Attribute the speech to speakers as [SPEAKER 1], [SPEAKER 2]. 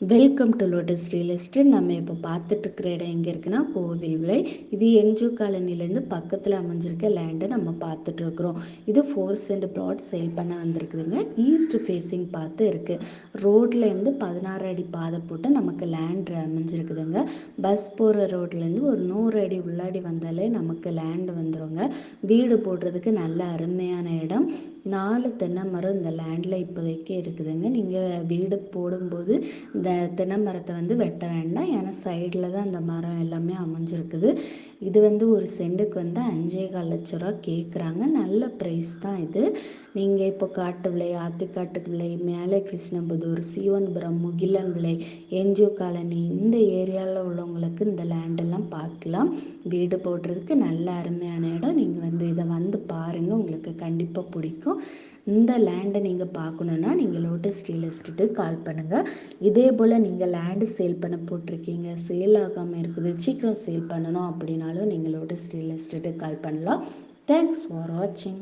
[SPEAKER 1] Welcome to Lotus real estate நம்ம இப்போ பார்த்துட்ருக்கிற இடம் எங்கே இருக்குன்னா கோவில் விலை இது என்ஜிஓ காலனிலேருந்து பக்கத்தில் அமைஞ்சிருக்க லேண்டை நம்ம பார்த்துட்ருக்குறோம் இது ஃபோர் சென்ட் பிளாட் சேல் பண்ண வந்திருக்குதுங்க. ஈஸ்ட் ஃபேஸிங் பார்த்து இருக்குது ரோட்லேருந்து பதினாறு அடி பாதை போட்டு நமக்கு லேண்ட் அமைஞ்சிருக்குதுங்க. பஸ் போகிற ரோட்லேருந்து ஒரு நூறு அடி உள்ளாடி வந்தாலே நமக்கு லேண்டு வந்துடுங்க வீடு போடுறதுக்கு நல்ல அருமையான இடம். நாலு தென்னை மரம் இந்த லேண்டில் இப்போதைக்கு இருக்குதுங்க. நீங்கள் வீடு போடும்போது இந்த தென்னை மரத்தை வந்து வெட்ட வேண்டாம். ஏன்னா சைடில் தான் அந்த மரம் எல்லாமே அமைஞ்சிருக்குது. இது வந்து ஒரு செண்டுக்கு வந்து அஞ்சே கால் லட்ச ரூபா கேட்குறாங்க நல்ல ப்ரைஸ் தான் இது. நீங்கள் இப்போ காட்டு விலை ஆத்துக்காட்டு விலை மேலே கிருஷ்ணபுதூர் சீவன்புரம் முகிலன் விலை என்ஜிஓ காலனி இந்த ஏரியாவில் உள்ளவங்களுக்கு இந்த லேண்டெல்லாம் பார்க்கலாம். வீடு போடுறதுக்கு நல்ல அருமையான இடம். நீங்கள் வந்து இதை வந்து உங்களுக்கு கண்டிப்பாக பிடிக்கும். இந்த லேண்டை நீங்கள் பார்க்கணுன்னா நீங்கள் லோட்டஸ் ரியல் எஸ்டேட்டுக்கு கால் பண்ணுங்கள் இதே போல் நீங்கள் லேண்டு சேல் பண்ண போட்டிருக்கீங்க. சேல் ஆகாமல் இருக்குது. சீக்கிரம் சேல் பண்ணணும் அப்படின்னாலும் நீங்கள் லோட்டஸ் ரியல் எஸ்டேட்டுக்கு கால் பண்ணலாம். தேங்க்ஸ் ஃபார் வாட்சிங்